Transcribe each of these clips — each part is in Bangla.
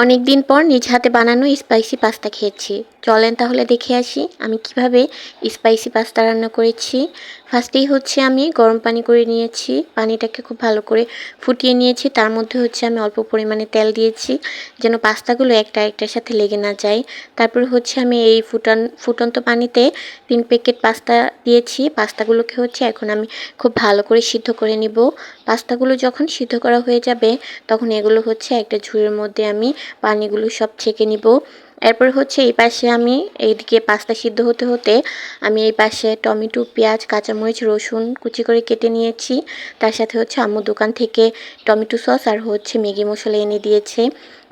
অনেক দিন পর নিজ হাতে বানানো স্পাইসি পাস্তা খেয়েছি। চলেন তাহলে দেখে আসি আমি কীভাবে স্পাইসি পাস্তা রান্না করেছি। ফার্স্টেই হচ্ছে আমি গরম পানি করে নিয়েছি। পানিটাকে খুব ভালো করে ফুটিয়ে নিয়েছি। তার মধ্যে হচ্ছে আমি অল্প পরিমাণে তেল দিয়েছি যেন পাস্তাগুলো একটা একটার সাথে লেগে না যায়। তারপর হচ্ছে আমি এই ফুটান, ফুটন্ত পানিতে তিন প্যাকেট পাস্তা দিয়েছি। পাস্তাগুলোকে হচ্ছে এখন আমি খুব ভালো করে সিদ্ধ করে নিব। পাস্তাগুলো যখন সিদ্ধ করা হয়ে যাবে তখন এগুলো হচ্ছে একটা ঝুড়ির মধ্যে আমি পানিগুলো সব ছেঁকে নিব। এরপর হচ্ছে এই পাশে আমি এইদিকে পাস্তা সিদ্ধ হতে হতে আমি এই পাশে টমেটো, পেঁয়াজ, কাঁচামরিচ, রসুন কুচি করে কেটে নিয়েছি। তার সাথে হচ্ছে আম্মু দোকান থেকে টমেটো সস আর হচ্ছে ম্যাগি মশলা এনে দিয়েছে।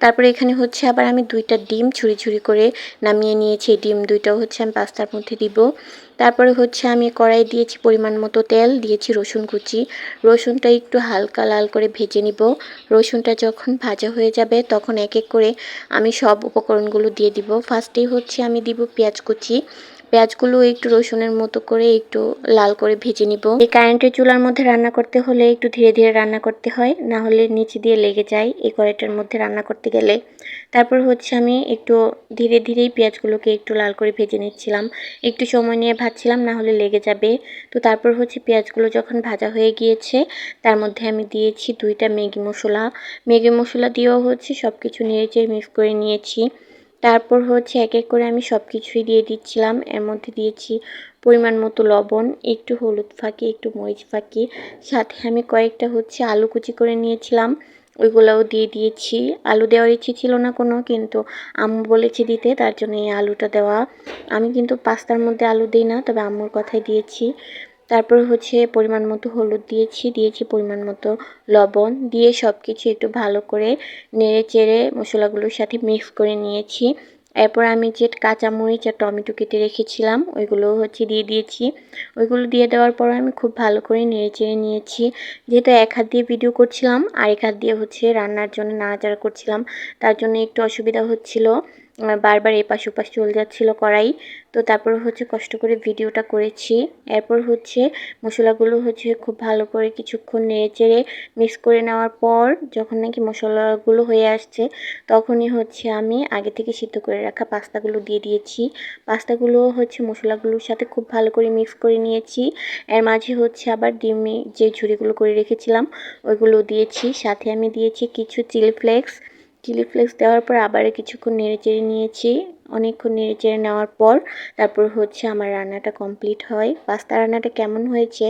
তারপরে এখানে হচ্ছে আবার আমি দুইটা ডিম ছুরি ছুরি করে নামিয়ে নিয়েছি। ডিম দুইটাও হচ্ছে আমি পাস্তার মধ্যে দিব। তারপরে হচ্ছে আমি কড়াই দিয়েছি পরিমাণ মতো তেল, দিয়েছি রসুন কুচি। রসুনটা একটু হালকা লাল করে ভেজে নিব। রসুনটা যখন ভাজা হয়ে যাবে তখন এক এক করে আমি সব উপকরণগুলো দিয়ে দিব। ফার্স্টেই হচ্ছে আমি দিব পেঁয়াজ কুচি। পেঁয়াজগুলো একটু রসুনের মতো করে একটু লাল করে ভেজে নিব। এই কারেন্টের চুলার মধ্যে রান্না করতে হলে একটু ধীরে ধীরে রান্না করতে হয়, না হলে নিচে দিয়ে লেগে যায় এই কড়াইটার মধ্যে রান্না করতে গেলে। তারপর হচ্ছে আমি একটু ধীরে ধীরেই পেঁয়াজগুলোকে একটু লাল করে ভেজে নিচ্ছিলাম। একটু সময় নিয়ে ভাজছিলাম, না হলে লেগে যাবে। তো তারপর হচ্ছে পেঁয়াজগুলো যখন ভাজা হয়ে গিয়েছে, তার মধ্যে আমি দিয়েছি দুইটা ম্যাগি মশলা। ম্যাগি মশলা দিয়েও হচ্ছে সব কিছু নেড়েচে মিক্স করে নিয়েছি। তারপর হচ্ছে এক এক করে আমি সব কিছুই দিয়ে দিচ্ছিলাম। এর মধ্যে দিয়েছি পরিমাণ মতো লবণ, একটু হলুদ ফাঁকি, একটু মরিচ ফাঁকি। সাথে আমি কয়েকটা হচ্ছে আলু কুচি করে নিয়েছিলাম। ওইগুলোও দিয়ে দিয়েছি। আলু দেওয়ার ইচ্ছে ছিল না কোনো, কিন্তু আম্মু বলেছে দিতে, তার জন্য এই আলুটা দেওয়া। আমি কিন্তু পাস্তার মধ্যে আলু দিই না, তবে আম্মুর কথাই দিয়েছি। তারপর হচ্ছে পরিমাণ মতো হলুদ দিয়েছি দিয়েছি পরিমাণ মতো লবণ, দিয়ে সব কিছু একটু ভালো করে নেড়ে চেড়ে মশলাগুলোর সাথে মিক্স করে নিয়েছি। এরপর আমি যে কাঁচামরিচ আর টমেটো কেটে রেখেছিলাম, ওইগুলো হচ্ছে দিয়ে দিয়েছি। ওইগুলো দিয়ে দেওয়ার পর আমি খুব ভালো করে নেড়ে চেড়ে নিয়েছি। যেহেতু এক হাত দিয়ে ভিডিও করছিলাম আর এক হাত দিয়ে হচ্ছে রান্নার জন্য নাড়াচাড়া করছিলাম, তার জন্য একটু অসুবিধা হচ্ছিল। বারবার এপাশ ওপাশ চলে যাচ্ছিল কড়াই। তো তারপর হচ্ছে কষ্ট করে ভিডিওটা করেছি। এরপর হচ্ছে মশলাগুলো হচ্ছে খুব ভালো করে কিছুক্ষণ নেড়ে চেড়ে মিক্স করে নেওয়ার পর যখন নাকি মশলাগুলো হয়ে আসছে, তখনই হচ্ছে আমি আগে থেকে সিদ্ধ করে রাখা পাস্তাগুলো দিয়ে দিয়েছি। পাস্তাগুলো হচ্ছে মশলাগুলোর সাথে খুব ভালো করে মিক্স করে নিয়েছি। এর মাঝে হচ্ছে আবার ডিমে যে ঝুড়িগুলো করে রেখেছিলাম, ওইগুলো দিয়েছি। সাথে আমি দিয়েছি কিছু চিলি ফ্লেক্স চিলি ফ্লেক্স দেওয়ার পর আবার কিছুক্ষণ নেড়ে চেড়ে নিয়েছি। অনেকক্ষণ নেড়ে চেড়ে নেওয়ার পর তারপর হচ্ছে আমার রান্নাটা কমপ্লিট হয়। পাস্তা রান্নাটা কেমন হয়েছে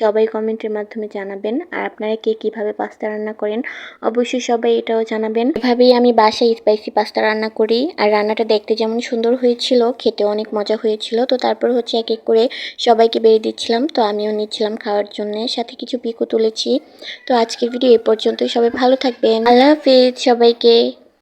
সবাই কমেন্টের মাধ্যমে জানাবেন। আর আপনারা কে কীভাবে পাস্তা রান্না করেন অবশ্যই সবাই এটাও জানাবেন। এভাবেই আমি বাসায় স্পাইসি পাস্তা রান্না করি। আর রান্নাটা দেখতে যেমন সুন্দর হয়েছিল খেতে অনেক মজা হয়েছিল। তো তারপর হচ্ছে এক এক করে সবাইকে বেরিয়ে দিচ্ছিলাম। তো আমিও নিচ্ছিলাম খাওয়ার জন্য। সাথে কিছু পিকও তুলেছি। তো আজকের ভিডিও এ পর্যন্তই। সবাই ভালো থাকবেন। আল্লাহ হাফিজ সবাইকে।